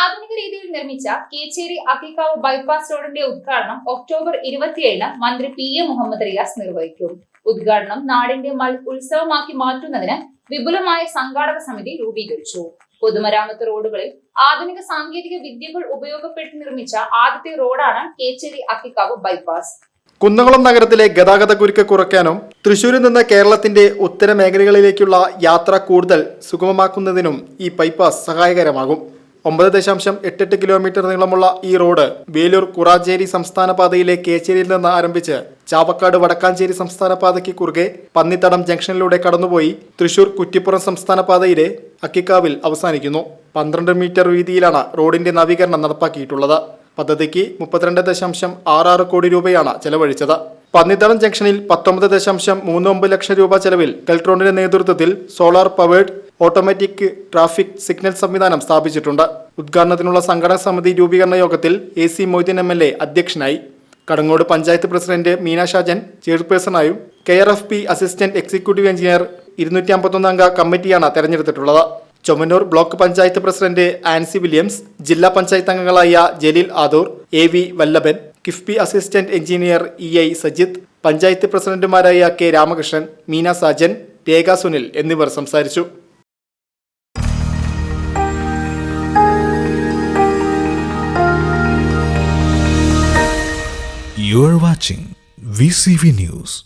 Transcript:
ആധുനിക രീതിയിൽ നിർമ്മിച്ച കേച്ചേരി അക്കിക്കാവ് ബൈപ്പാസ് റോഡിന്റെ ഉദ്ഘാടനം ഒക്ടോബർ ഇരുപത്തിയേഴിന് മന്ത്രി പി എ മുഹമ്മദ് റിയാസ് നിർവഹിക്കും. ഉദ്ഘാടനം നാടിന്റെ മൽ ഉത്സവമാക്കി മാറ്റുന്നതിന് വിപുലമായ സംഘാടക സമിതി രൂപീകരിച്ചു. പൊതുമരാമത്ത് റോഡുകളിൽ ആധുനിക സാങ്കേതിക വിദ്യകൾ ഉപയോഗപ്പെടുത്തി നിർമ്മിച്ച ആദ്യത്തെ റോഡാണ് കേച്ചേരി അക്കിക്കാവ് ബൈപ്പാസ് കുന്നംകുളം നഗരത്തിലെ ഗതാഗത കുരുക്ക് കുറയ്ക്കാനും തൃശൂരിൽ നിന്ന് കേരളത്തിന്റെ ഉത്തര മേഖലകളിലേക്കുള്ള യാത്ര കൂടുതൽ സുഗമമാക്കുന്നതിനും ഈ ബൈപ്പാസ് സഹായകരമാകും. ഒമ്പത് ദശാംശം എട്ടെട്ട് കിലോമീറ്റർ നീളമുള്ള ഈ റോഡ് വേലൂർ കുറാഞ്ചേരി സംസ്ഥാന പാതയിലെ കേച്ചേരിയിൽ നിന്ന് ആരംഭിച്ച് ചാവക്കാട് വടക്കാഞ്ചേരി സംസ്ഥാന പാതയ്ക്ക് കുറുകെ പന്നിത്തടം ജംഗ്ഷനിലൂടെ കടന്നുപോയി തൃശൂർ കുറ്റിപ്പുറം സംസ്ഥാന പാതയിലെ അക്കിക്കാവിൽ അവസാനിക്കുന്നു. പന്ത്രണ്ട് മീറ്റർ വീതിയിലാണ് റോഡിന്റെ നവീകരണം നടപ്പാക്കിയിട്ടുള്ളത്. പദ്ധതിക്ക് മുപ്പത്തിരണ്ട് ദശാംശം ആറ് ആറ് കോടി രൂപയാണ് ചെലവഴിച്ചത്. പന്നിത്തടം ജംഗ്ഷനിൽ പത്തൊമ്പത് ദശാംശം മൂന്ന് ഒമ്പത് ലക്ഷം രൂപ ചെലവിൽ ടെൽട്രോണിന്റെ നേതൃത്വത്തിൽ solar powered automatic traffic signal സംവിധാനം സ്ഥാപിച്ചിട്ടുണ്ട്. ഉദ്ഘാടനത്തിനുള്ള സംഘടനാ സമിതി രൂപീകരണ യോഗത്തിൽ A C Moideen M L A അധ്യക്ഷനായി. Kadangode panchayat president Meena Shajan ചെയർപേഴ്സണായും K R F B assistant executive engineer ഇരുന്നൂറ്റി അമ്പത്തൊന്ന് അംഗ കമ്മിറ്റിയാണ് തെരഞ്ഞെടുത്തിട്ടുള്ളത്. Chowannur block panchayat president Ancy Williams ജില്ലാ പഞ്ചായത്ത് അംഗങ്ങളായ Jaleel Adoor A V Vallabhan KIIFB assistant engineer E I Sajith panchayat പ്രസിഡന്റുമാരായ K Ramakrishnan Meena Sajan Rekha Sunil എന്നിവർ സംസാരിച്ചു You are watching VCV News.